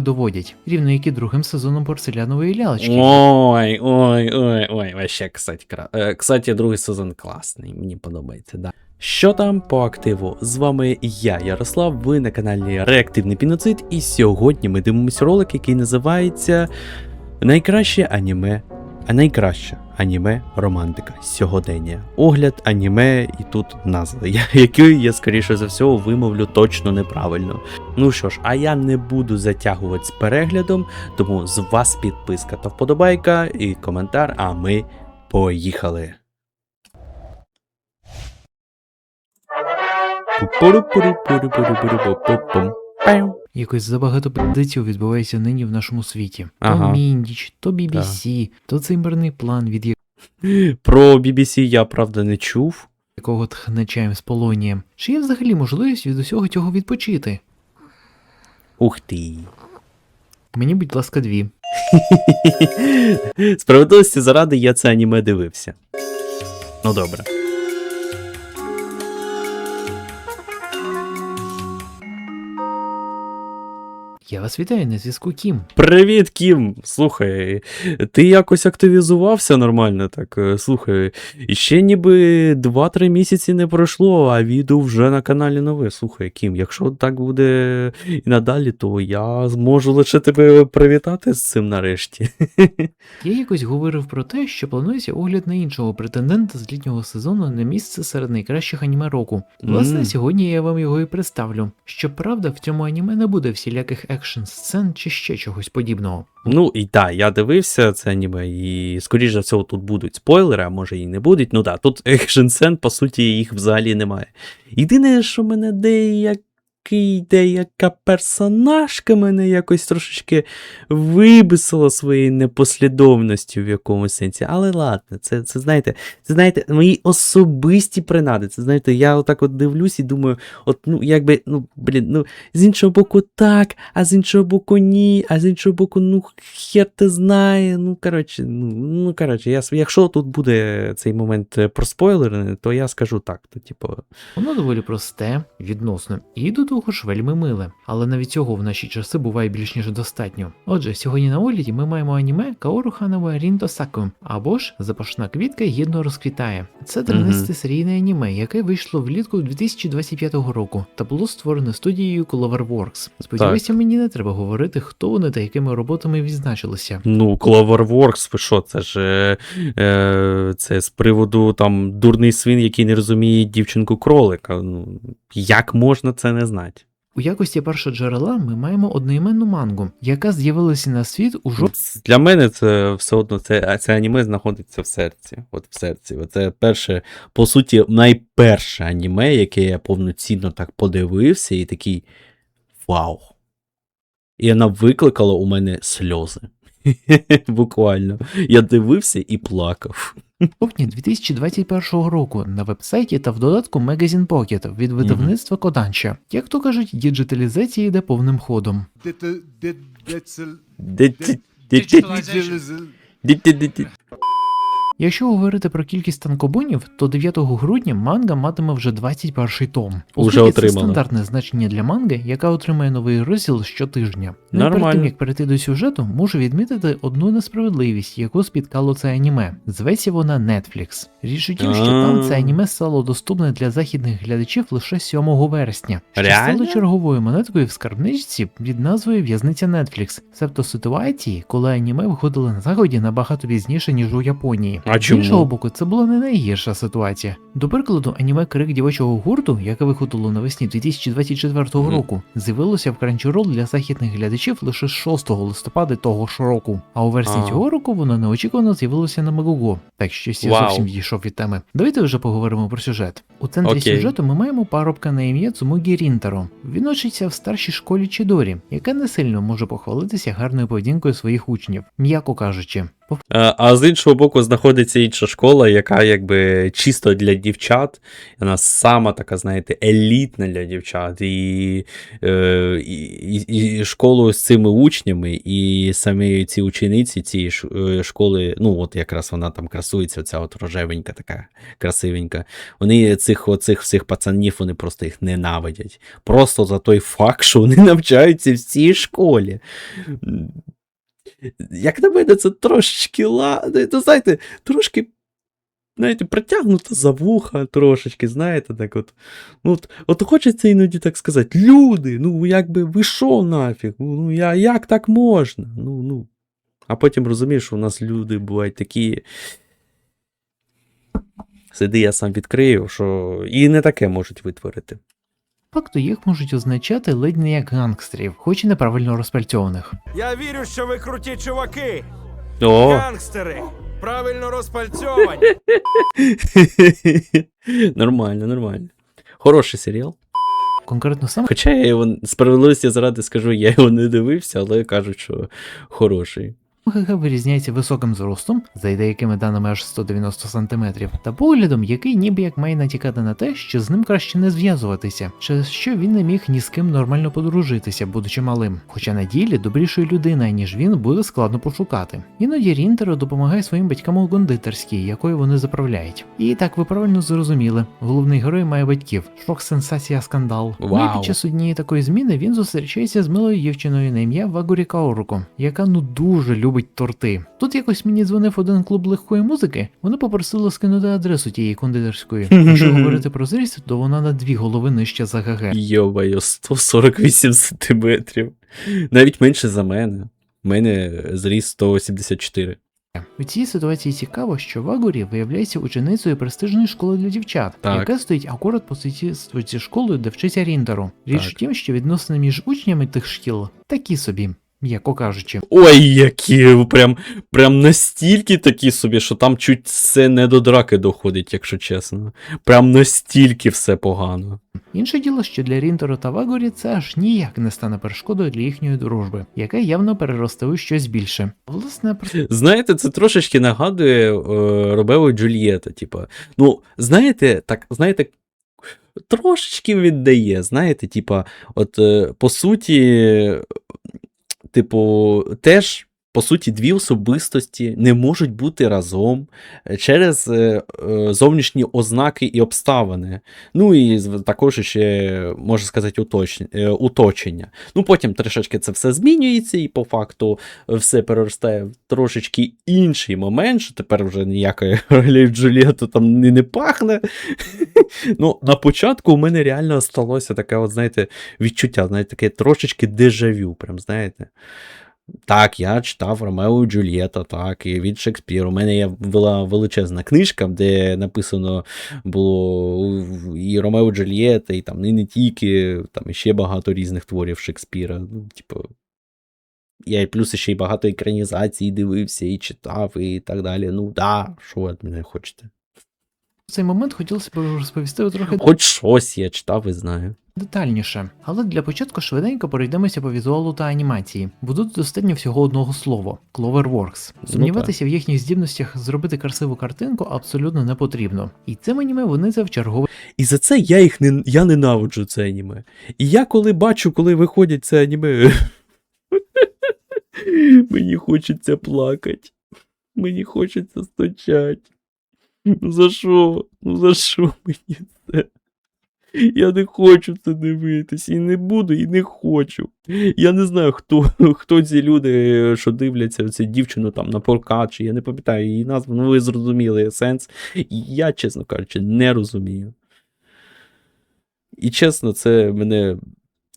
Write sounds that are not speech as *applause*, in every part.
доводять, рівно як і другим сезоном порцелянової лялечки. Ой, ой, ой, ой, вообще, кстати, кра... е, кстати, другий сезон класний, мені подобається, да. Що там по активу? З вами я, Ярослав, ви на каналі Реактивний Піноцид, і сьогодні ми дивимося ролик, який називається Найкраще аніме, а найкраще аніме романтика сьогодення. Огляд аніме і тут назва, я- *laughs* я скоріше за всього вимовлю точно неправильно. Ну що ж, а я не буду затягувати з переглядом, тому з вас підписка та вподобайка і коментар, а ми поїхали. Пу-пу-ру-пу-ру-пу-ру-пу-ру-пу-пу-пум. Якось забагато позицій відбувається нині в нашому світі. Ага. То Міндіч, то BBC, то цимберний план, від Про BBC я правда не чув. якого тхне чаєм з полонієм. Чи є взагалі можливість від усього цього відпочити? Ух ти. Мені, будь ласка, дві. *laughs* Справедливості заради я це аніме дивився. Ну добре. Я вас вітаю на зв'язку Кім. Привіт, Кім. Слухай, ти якось активізувався нормально, так е, слухай. І ще ніби 2-3 місяці не пройшло, а відео вже на каналі нове. Слухай, Кім, якщо так буде і надалі, то я зможу лише тебе привітати з цим нарешті. *laughs* Я якось говорив про те, що планується огляд на іншого претендента з літнього сезону на місце серед найкращих аніме року. Власне, Мм. сьогодні я вам його і представлю. Щоправда, в цьому аніме не буде всіляких екшн сцен чи ще чогось подібного. Ну і так, я дивився це аніме, і скоріш за всього тут будуть спойлери, а може і не будуть. Ну так, тут екшн сцен, по суті, їх взагалі немає. Єдине, що мене деякий, деяка персонажка мене якось трошечки вибисила своєю непослідовністю в якомусь сенсі. Але ладно, це, це знаєте, це знаєте, мої особисті принади. Це знаєте, я отак от дивлюсь і думаю, от ну якби, ну блін, ну з іншого боку так, а з іншого боку ні, а з іншого боку, ну хер ти знає. Ну коротше, ну, ну коротше, я, якщо тут буде цей момент е, про спойлери, то я скажу так. То, типу, Воно доволі просте, відносно, і до того ж вельми миле. Але навіть цього в наші часи буває більш ніж достатньо. Отже, сьогодні на огляді ми маємо аніме Каору Ханава Рінто Саку, або ж Запашна квітка гідно розквітає. Це 13 серійне аніме, яке вийшло влітку 2025 року та було створене студією Cloverworks. Сподіваюся, мені не треба говорити, хто вони та якими роботами відзначилися. ну, Cloverworks, ви що, це ж е, е, це з приводу там дурний свин, який не розуміє дівчинку кролика. Ну, як можна це не знати? У якості першого джерела ми маємо одноіменну мангу, яка з'явилася на світ у жовтні. Для мене це все одно це, це аніме знаходиться в серці. От в серці. Це перше, по суті, найперше аніме, яке я повноцінно так подивився, і такий вау. І вона викликала у мене сльози. *laughs* Буквально. Я дивився і плакав. Повні 2021 року на вебсайті та в додатку Magazine Pocket від видавництва Коданча. Як то кажуть, діджиталізація йде повним ходом. Dit- Якщо говорити про кількість танкобонів, то 9 грудня манга матиме вже 21 том. Уже Оскільки це стандартне значення для манги, яка отримує новий розділ щотижня. Ну перед тим як перейти до сюжету, можу відмітити одну несправедливість, яку спіткало це аніме. Зветься вона Netflix. Річ у тім, що там це аніме стало доступне для західних глядачів лише 7 вересня, що стало черговою монеткою в скарбничці під назвою В'язниця Netflix, себто ситуації, коли аніме виходили на заході набагато пізніше, ніж у Японії. А З іншого боку, це була не найгірша ситуація. До прикладу, аніме Крик дівочого гурту, яке виходило навесні 2024 Мгм. року, з'явилося в Crunchyroll для західних глядачів лише 6 листопада того ж року. А у версії А. цього року воно неочікувано з'явилося на Megugo. Так що я Вау. зовсім відійшов від теми. Давайте вже поговоримо про сюжет. У центрі Окей. сюжету ми маємо парубка на ім'я Цумугі Рінтаро. Він учиться в старшій школі Чідорі, яка не сильно може похвалитися гарною поведінкою своїх учнів, м'яко кажучи. А, а з іншого боку, знаходиться інша школа, яка якби чисто для дівчат. Вона сама така, знаєте, елітна для дівчат. І, е, і, і школу з цими учнями, і самі ці учениці цієї е, школи, ну от якраз вона там красується, оця от рожевенька, така красивенька. Вони цих оцих всіх пацанів, вони просто їх ненавидять. Просто за той факт, що вони *laughs* навчаються в цій школі. Як на мене, це трошечки ла. Ну, знаєте, трошки. Знаєте, притягнуто за вуха трошечки, знаєте, так от. Ну, от, от хочеться іноді так сказати: люди, ну якби ви що нафіг? Ну, я, як так можна? Ну, ну. А потім розумієш, що у нас люди бувають такі. Сиди, я сам відкрию, що і не таке можуть витворити. Факту їх можуть означати ледь не як гангстерів, хоч і неправильно розпальцьованих. Я вірю, що ви круті чуваки, О! гангстери, правильно розпальцьовані. *laughs* нормально, нормально. Хороший серіал. Конкретно саме Хоча я його справедливості заради скажу, я його не дивився, але кажуть, що хороший. ГГ вирізняється високим зростом, за деякими даними аж 190 см, та поглядом, який ніби як має натякати на те, що з ним краще не зв'язуватися, через що він не міг ні з ким нормально подружитися, будучи малим. Хоча на ділі добрішої людини, ніж він, буде складно пошукати. Іноді Рінтеро допомагає своїм батькам у кондитерській, якою вони заправляють. І так ви правильно зрозуміли, головний герой має батьків. Шок, сенсація, скандал. Ну і під час однієї такої зміни він зустрічається з милою дівчиною на ім'я Вагурі Каоруко, яка ну дуже любить торти. Тут якось мені дзвонив один клуб легкої музики. Вони попросили скинути адресу тієї кондитерської. *laughs* Якщо говорити про зріст, то вона на дві голови нижче за ГГ. Йобаю, 148 сантиметрів. Навіть менше за мене. У мене зріс 174. У цій ситуації цікаво, що Вагурі виявляється ученицею престижної школи для дівчат, Так. яка стоїть акурат по сусідству зі школою, де вчиться Рінтеру. Річ Так. в тім, що відносини між учнями тих шкіл такі собі, м'яко кажучи. Ой, які прям, прям настільки такі собі, що там чуть все не до драки доходить, якщо чесно. Прям настільки все погано. Інше діло, що для Рінтеру та Вагорі це аж ніяк не стане перешкодою для їхньої дружби, яка явно переросте у щось більше. Власне, про Знаєте, це трошечки нагадує е, Ромео Джульєта. Типа, ну, знаєте, так, знаєте, трошечки віддає, знаєте, типа, от е, по суті, типу, теж. По суті, дві особистості не можуть бути разом е, через е, е, зовнішні ознаки і обставини. Ну і також ще, можна сказати, уточення. Ну, потім трошечки це все змінюється, і по факту все переростає в трошечки інший момент, що тепер вже ніякої ролі *laughs* Джуліету там не, не пахне. *laughs* ну, на початку у мене реально сталося таке, от, знаєте, відчуття, знаєте, таке трошечки дежавю, прям, знаєте. Так, я читав Ромео і Джульєта, так, і від Шекспіра. У мене є була величезна книжка, де написано було і Ромео і Джульєта, і там і не тільки, там ще багато різних творів Шекспіра. Ну, типу, я і плюс ще й багато екранізацій дивився, і читав, і так далі. Ну, да, що ви від мене хочете? цей момент хотілося б розповісти трохи Хоч щось я читав і знаю. Детальніше. Але для початку швиденько пройдемося по візуалу та анімації, бо тут достатньо всього одного слова Cloverworks. Сумніватися в їхніх здібностях зробити красиву картинку абсолютно не потрібно. І цим аніме вони це в черговий І за це я їх не я ненавиджу це аніме. І я коли бачу, коли виходять це аніме. *laughs* Мені хочеться плакати. Мені хочеться сточати. Ну за що? Ну за що мені це? Я не хочу це дивитись, і не буду, і не хочу. Я не знаю, хто, хто ці люди, що дивляться цю дівчину там на прокат, я не пам'ятаю її назву, ну ви зрозуміли сенс. Я, чесно кажучи, не розумію. І чесно, це мене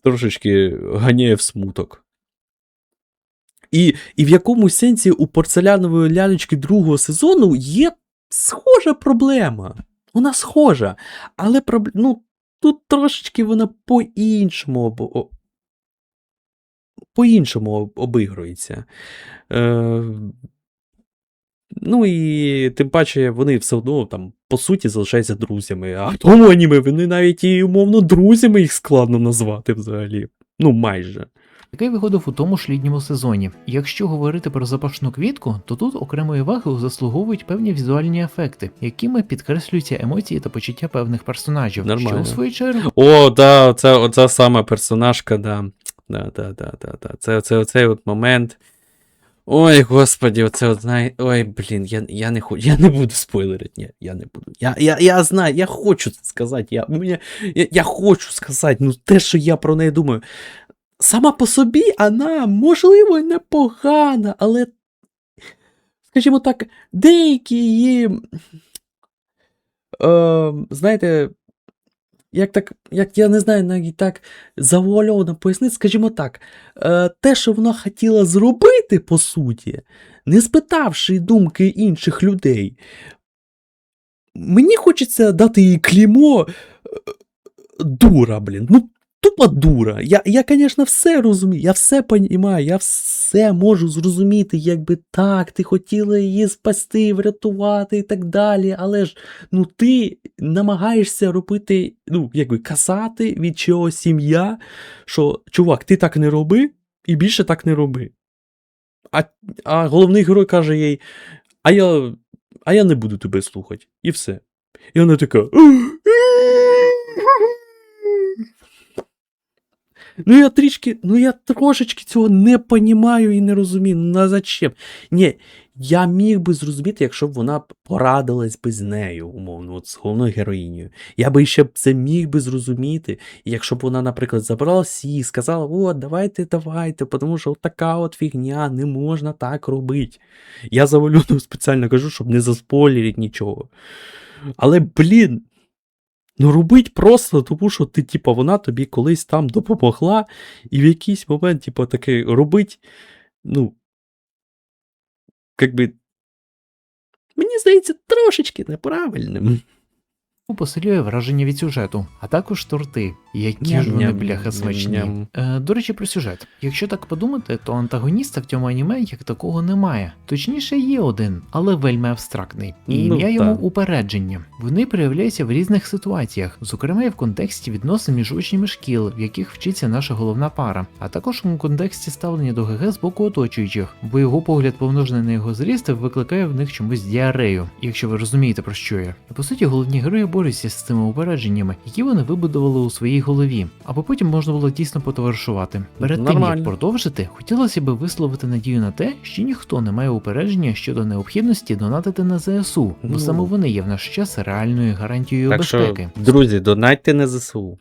трошечки ганяє в смуток. І, і в якому сенсі у порцелянової лялечки другого сезону є схожа проблема. Вона схожа. Але ну, тут трошечки вона по-іншому по-іншому об- обігрується. Е... Ну і тим паче вони все одно там по суті залишаються друзями. А тому аніме вони навіть і умовно друзями їх складно назвати взагалі. Ну, майже. Який виходив у тому ж літньому сезоні. Якщо говорити про запашну квітку, то тут окремої уваги заслуговують певні візуальні ефекти, якими підкреслюються емоції та почуття певних персонажів, що у свою чергу О, да, це оця сама персонажка, да. Да, да, да, да, да. Це, це оцей от момент. Ой, господі, оце от знає. Ой, блін, я, я не хочу. Я не буду спойлерити. Ні, я не буду. Я, я, я знаю, я хочу це сказати. Я, я, я хочу сказати, ну те, що я про неї думаю. Сама по собі вона, можливо, непогана, але, скажімо так, деякі її. Е, знаєте, як так, як я не знаю, навіть так завуальовано пояснити, скажімо так, е, те, що вона хотіла зробити, по суті, не спитавши думки інших людей, мені хочеться дати їй клімо е, дура, блін. Ну, тупа дура. Я, я, звісно, все розумію, я все розумію, я все можу зрозуміти, якби так, ти хотіла її спасти, врятувати і так далі. Але ж ну ти намагаєшся робити, ну, якби казати від чого сім'я, що чувак, ти так не роби і більше так не роби. А, а головний герой каже їй: а я, а я не буду тебе слухати. І все. І вона така. Ну я трішки, ну я трошечки цього не понімаю і не розумію. Ну а зачем? Ні, я міг би зрозуміти, якщо б вона порадилась би з нею, умовно, от з головною героїнею. Я би ще б це міг би зрозуміти. Якщо б вона, наприклад, забрала всі і сказала, о, давайте, давайте, тому що от така от фігня, не можна так робити. Я завалюну спеціально кажу, щоб не заспойлерити нічого. Але, блін. Ну, робить просто, тому що ти, типа, вона тобі колись там допомогла, і в якийсь момент, типа, таке робить, ну, Якби. мені здається, трошечки неправильним. посилює враження від сюжету, а також торти, які ж вони бляха смачні. Е, до речі, про сюжет. Якщо так подумати, то антагоніста в цьому аніме як такого немає. Точніше, є один, але вельми абстрактний. І Ну, ім'я йому так. упередження. Вони проявляються в різних ситуаціях, зокрема і в контексті відносин між учнями шкіл, в яких вчиться наша головна пара, а також у контексті ставлення до ГГ з боку оточуючих, бо його погляд помножений на його зріст викликає в них чомусь діарею, якщо ви розумієте про що я. По суті, головні герої борються з цими упередженнями, які вони вибудували у своїй голові, аби потім можна було дійсно потоваришувати. Перед тим як продовжити, хотілося б висловити надію на те, що ніхто не має упередження щодо необхідності донатити на ЗСУ, бо Ну. саме вони є в наш час реальною гарантією Так безпеки. що, друзі, донатьте на ЗСУ.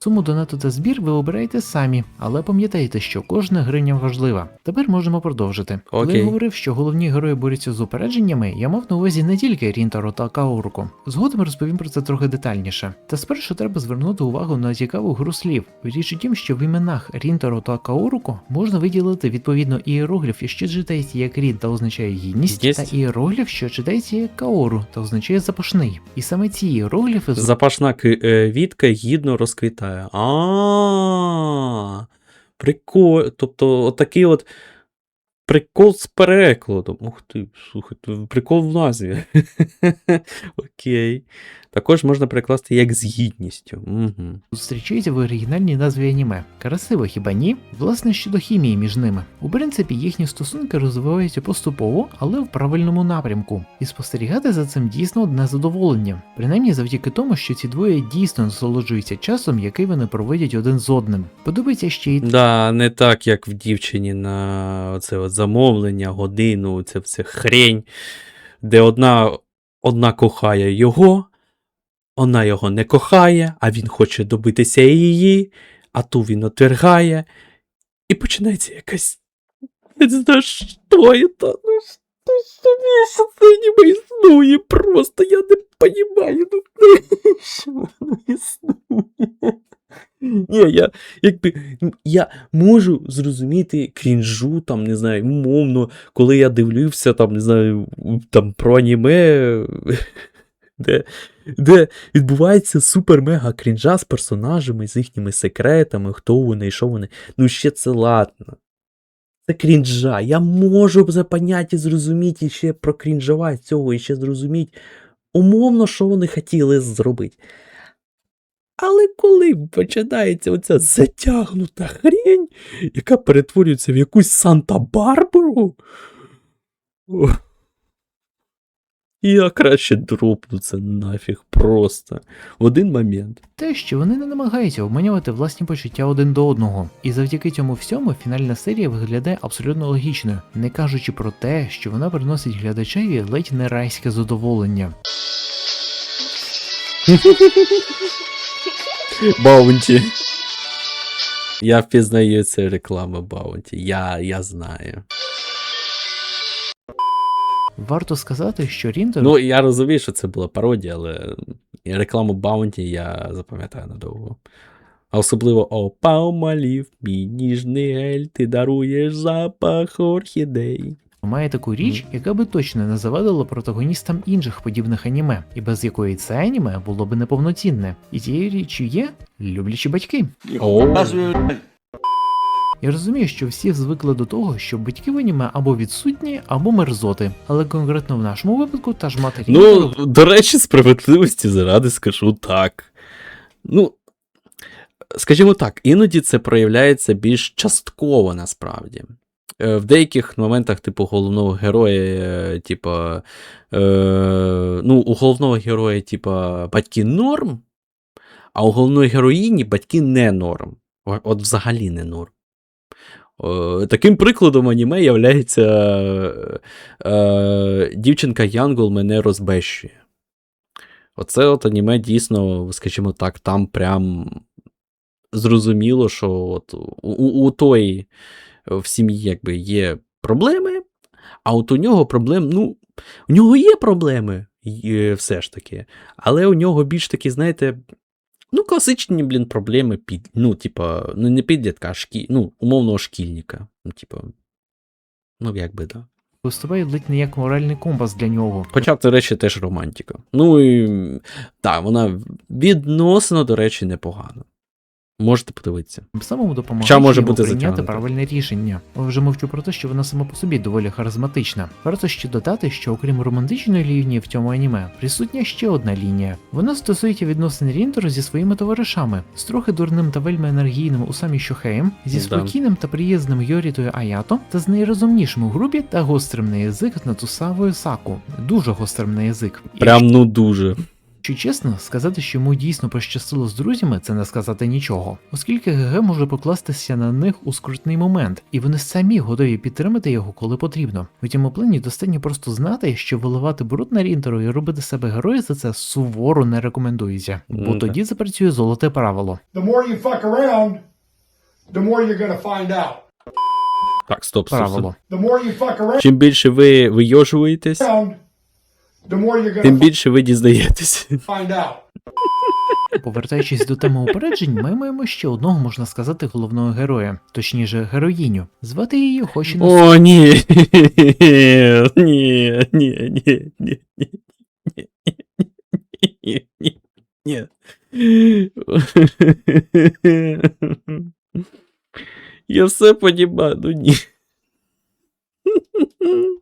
Суму донату та збір ви обираєте самі, але пам'ятайте, що кожна гривня важлива. Тепер можемо продовжити. Коли я говорив, що головні герої борються з упередженнями, я мав на увазі не тільки Рінтаро та Каоруко. Згодом розповім про це трохи детальніше. Та спершу треба звернути увагу на цікаву гру слів. Річ у тім, що в іменах Рінтаро та Каоруко можна виділити відповідно ієрогліф, що читається як Рін та означає гідність, Гідність. та ієрогліф, що читається як Каору та означає запашний. І саме ці ієрогліфи Запашна ки- е, гідно розквітає. А, прикол. Тобто, отакий от прикол з перекладом. Ух ти, слухай, прикол в назві. *laughs* Окей. Також можна перекласти як з гідністю. Угу. зустрічаються в оригінальній назві аніме. Красиво хіба ні? Власне щодо хімії між ними. У принципі, їхні стосунки розвиваються поступово, але в правильному напрямку. І спостерігати за цим дійсно одне задоволення. Принаймні завдяки тому, що ці двоє дійсно насолоджуються часом, який вони проводять один з одним. Подобається ще й Да, не так, як в дівчині на оце от замовлення, годину, це все хрень, де одна, одна кохає його, вона його не кохає, а він хоче добитися її, а ту він отвергає, і починається якась. Не знаю, що це, ну що, що місяця це ніби існує, просто я не розумію, ну що воно існує. Ні, я якби я можу зрозуміти крінжу, там, не знаю, умовно, коли я дивився, там, не знаю, там про аніме, де, де відбувається супер-мега крінжа з персонажами, з їхніми секретами, хто вони і що вони. Ну, ще це ладно. Це крінжа. Я можу це поняття зрозуміти і ще прокрінжувати цього, і ще зрозуміти умовно, що вони хотіли зробити. Але коли починається оця затягнута хрень, яка перетворюється в якусь Санта-Барбару, я краще дропну це нафіг просто в один момент. Те, що вони не намагаються обманювати власні почуття один до одного, і завдяки цьому всьому фінальна серія виглядає абсолютно логічною, не кажучи про те, що вона приносить глядачеві ледь не райське задоволення. *laughs* Баунті. Я впізнаю це реклама Баунті. Я, я знаю. Варто сказати, що Рінтер Ну, я розумію, що це була пародія, але рекламу Баунті я запам'ятаю надовго. А особливо о, паумалів, мій ніжний гель, ти даруєш запах орхідей. має таку річ, яка би точно не завадила протагоністам інших подібних аніме, і без якої це аніме було би неповноцінне. І тією річчю є люблячі батьки. О, Я розумію, що всі звикли до того, що батьки в аніме або відсутні, або мерзоти. Але конкретно в нашому випадку та ж матері ну, до речі, справедливості заради скажу так. Ну, скажімо так, іноді це проявляється більш частково насправді. Е, В деяких моментах, типу, головного героя, типа, е, ну, у головного героя, типа, батьки норм, а у головної героїні батьки не норм. От взагалі не норм. Е, Таким прикладом аніме являється е, е, дівчинка Янгол мене розбещує. Оце от аніме дійсно, скажімо так, там прям зрозуміло, що от у, у, той в сім'ї якби є проблеми, а от у нього проблем, ну, у нього є проблеми, все ж таки, але у нього більш такі, знаєте, ну, класичні, блін, проблеми під, ну, типа, ну, не підлітка, а шкі, ну, умовного шкільника. Ну, типа, ну, якби, да. виступає ледь не як моральний компас для нього. Хоча, до речі, теж романтика. Ну і так, вона відносно, до речі, непогана. Можете подивитися. Самому допомагає може бути прийняти правильне рішення. Вже мовчу про те, що вона сама по собі доволі харизматична. Варто ще додати, що окрім романтичної лінії в цьому аніме, присутня ще одна лінія. Вона стосується відносин Рінтеру зі своїми товаришами, з трохи дурним та вельми енергійним Усамі Шохеєм, зі спокійним та приєзним Йорітою Аято, та з найрозумнішим у групі та гострим на язик Нацусавою Саку. Дуже гострим на язик. Прям ну дуже. Якщо чесно, сказати, що йому дійсно пощастило з друзями, це не сказати нічого, оскільки ГГ може покластися на них у скрутний момент, і вони самі готові підтримати його, коли потрібно. У цьому плані достатньо просто знати, що виливати бруд на рінтеру і робити себе героя за це суворо не рекомендується, бо Ну, тоді запрацює золоте правило. the more you fuck around, the more you're to find out. Так, стоп, стоп, стоп. Правило. The more you fuck around, Чим більше ви вийожуєтесь, the more you're going тим більше ви дізнаєтесь. Повертаючись до теми упереджень, ми маємо ще одного, можна сказати, головного героя, точніше, героїню. Звати її Хошіно О, *laughs* ні. Ні, ні, ні, ні, ні, ні, ні, ні. *laughs* Я все понімаю, ну ні.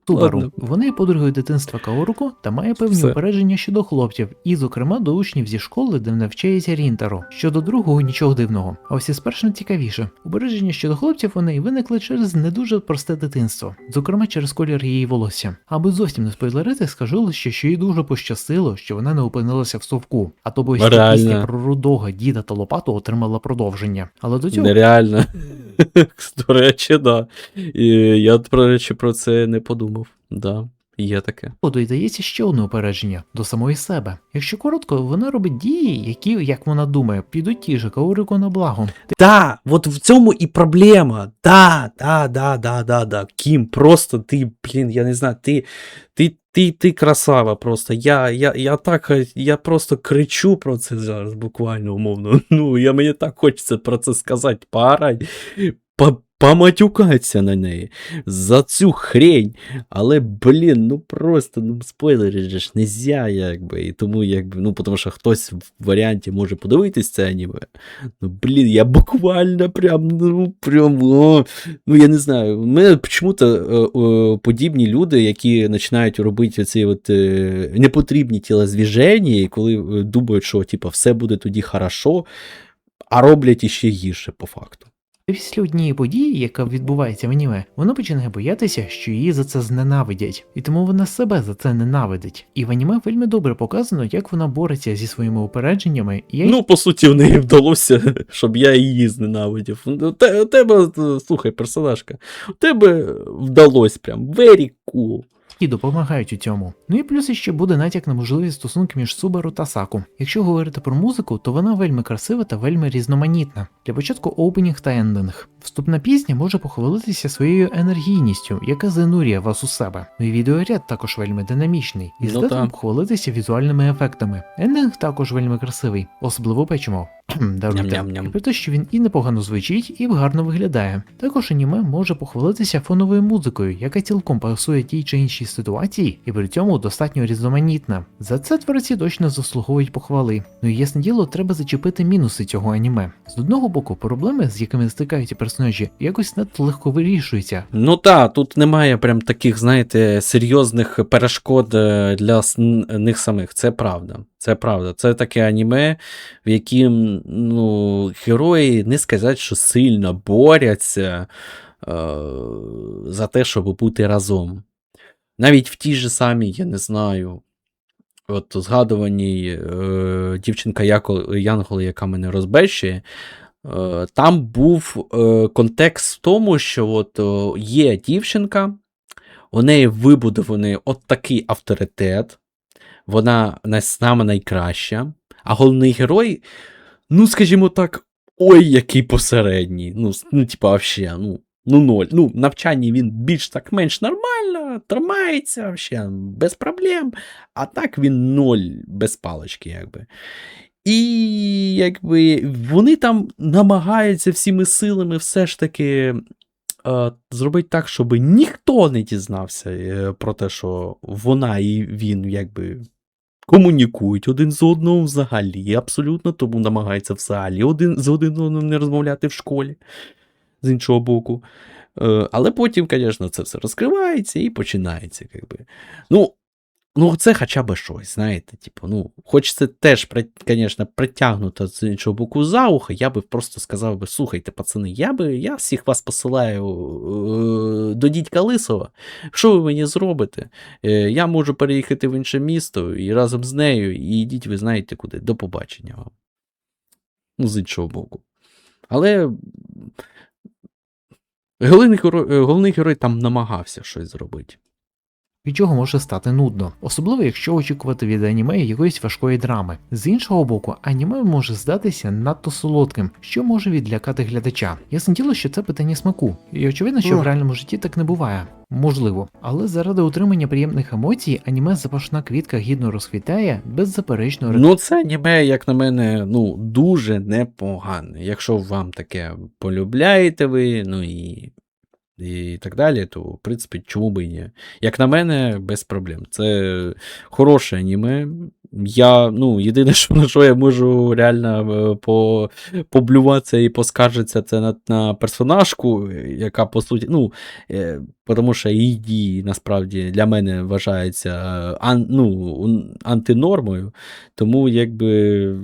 Ладно. Вона є подругою дитинства Каоруко та має певні Все. упередження щодо хлопців, і, зокрема, до учнів зі школи, де навчається Рінтаро. Щодо другого нічого дивного. А ось із першим цікавіше. Упередження щодо хлопців у неї виникли через не дуже просте дитинство, зокрема через колір її волосся. Аби зовсім не спойлерити, скажу лише, що їй дуже пощастило, що вона не опинилася в совку. А то б ось пісня про рудого діда та лопату отримала продовження. Але до цього Нереально. *laughs* До речі, да. І я, до речі, про це не подумав. Да, є таке. додається ще одне упередження до самої себе. Якщо коротко, вона робить дії, які, як вона думає, підуть ті же Каорико на благо. Да, от в цьому і проблема. Да, да, да, да, да, да. Кім, просто ти, блін, я не знаю, ти, ти, ти, ти красава просто. Я, я, я так, я просто кричу про це зараз, буквально умовно. *laughs* Ну, я мені так хочеться про це сказати, по, поматюкатися на неї за цю хрень. Але, блін, ну просто ну, спойлери ж нельзя, якби. І тому, якби, ну, тому що хтось в варіанті може подивитись це аніме. Ну, блін, я буквально прям, ну, прям, о, ну, я не знаю. Мене чому-то е, подібні люди, які починають робити ці от е, непотрібні тілозвіження, і коли е, думають, що типа, все буде тоді хорошо, а роблять іще гірше по факту. Після однієї події, яка відбувається в аніме, вона починає боятися, що її за це зненавидять, і тому вона себе за це ненавидить. І в аніме вельми добре показано, як вона бореться зі своїми упередженнями, і Ну, по суті, в неї вдалося, *laughs* щоб я її зненавидів. Те- тебе, е, слухай, персонажка, у тебе вдалося прям very cool. І допомагають у цьому. Ну і плюс ще буде натяк на можливі стосунки між Субару та Саку. Якщо говорити про музику, то вона вельми красива та вельми різноманітна. Для початку опенінг та ендинг. Вступна пісня може похвалитися своєю енергійністю, яка занурює вас у себе. Ну і відеоряд також вельми динамічний, і Ну здатен так. похвалитися візуальними ефектами. Ендинг також вельми красивий, особливо печиво. Кхм, Даруйте. Про те, що він і непогано звучить, і гарно виглядає. Також аніме може похвалитися фоновою музикою, яка цілком пасує тій чи іншій ситуації, і при цьому достатньо різноманітна. За це творці точно заслуговують похвали. Ну і ясне діло, треба зачепити мінуси цього аніме. З одного боку, проблеми, з якими стикаються персонажі, якось надто легко вирішуються. Ну так, тут немає прям таких, знаєте, серйозних перешкод е, для них самих. Це правда. Це правда. Це таке аніме, в яким ну, герої не сказати, що сильно борються е, за те, щоб бути разом. Навіть в тій же самій, я не знаю. От згадуваній е, дівчинка Янгол, яка мене розбещує, Е, Там був е, контекст в тому, що от е, є дівчинка, у неї вибудований от такий авторитет, вона саме найкраща, а головний герой, ну, скажімо так, ой, який посередній. Ну, ну типа, вообще, ну, ну ноль. Ну, в навчанні він більш так менш нормально, тримається, вообще, без проблем. А так він ноль без палички, якби. І якби вони там намагаються всіми силами все ж таки е, зробити так, щоб ніхто не дізнався е, про те, що вона і він якби комунікують один з одного взагалі, абсолютно, тому намагаються взагалі один з один одним не розмовляти в школі з іншого боку. Е, але потім, звісно, це все розкривається і починається. Якби. Ну, Ну, це хоча б щось, знаєте, типу, ну, хочеться теж, звісно, притягнути з іншого боку за ухо, я би просто сказав би, слухайте, пацани, я би, я всіх вас посилаю е, до дідька Лисова. Що ви мені зробите? Е, я можу переїхати в інше місто і разом з нею, і йдіть, ви знаєте куди. До побачення вам. Ну, з іншого боку. Але головний герой, е, головний герой там намагався щось зробити. від чого може стати нудно, особливо якщо очікувати від аніме якоїсь важкої драми. З іншого боку, аніме може здатися надто солодким, що може відлякати глядача. Ясне діло, що це питання смаку, і очевидно, що в реальному житті так не буває. Можливо, але заради утримання приємних емоцій аніме запашна квітка гідно розквітає беззаперечно Ну, це аніме, як на мене, ну, дуже непогане. Якщо вам таке полюбляєте ви, ну і, і так далі, то, в принципі, чому би і ні. Як на мене, без проблем. Це хороше аніме. Я, ну, єдине, *laughs* що на що я можу реально е, по, поблюватися і поскаржитися, це на, на персонажку, яка по суті, ну, е, тому що її насправді для мене вважаються е, ан, ну, антинормою. Тому, якби,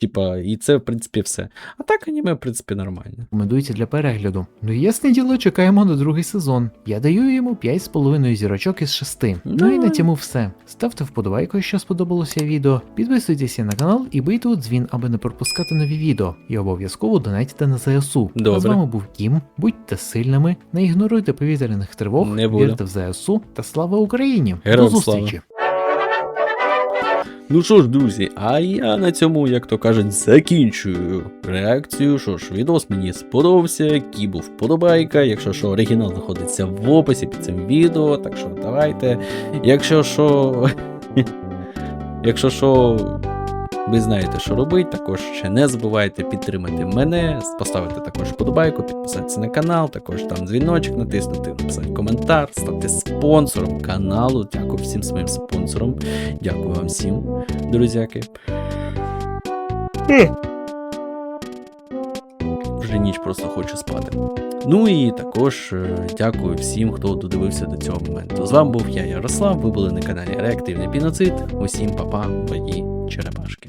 типа, і це, в принципі, все. А так аніме, в принципі, нормально. рекомендується для перегляду. Ну і ясне діло, чекаємо на другий сезон. Я даю йому 5,5 зірочок із 6. Ну і на цьому все. Ставте вподобайку, якщо сподобалося відео, підписуйтеся на канал і бийте у дзвін, аби не пропускати нові відео. І обов'язково донатьте на ЗСУ. А з вами був Кім. Будьте сильними, не ігноруйте повітряних тривог, Не буду. вірте в ЗСУ та слава Україні! Героям До слава. Ну що ж, друзі, а я на цьому, як то кажуть, закінчую реакцію. Що ж, відос мені сподобався, кібу вподобайка. Якщо що, оригінал знаходиться в описі під цим відео, так що давайте. Якщо що. *laughs* Якщо що. Ви знаєте, що робити. Також ще не забувайте підтримати мене, поставити також вподобайку, підписатися на канал, також там дзвіночок натиснути, написати коментар, стати спонсором каналу. Дякую всім своїм спонсорам. Дякую вам всім, друзяки. Вже ніч просто хочу спати. Ну і також е, дякую всім, хто додивився до цього моменту. З вами був я, Ярослав. Ви були на каналі Реактивний Піноцид. Усім па-па, мої черепашки.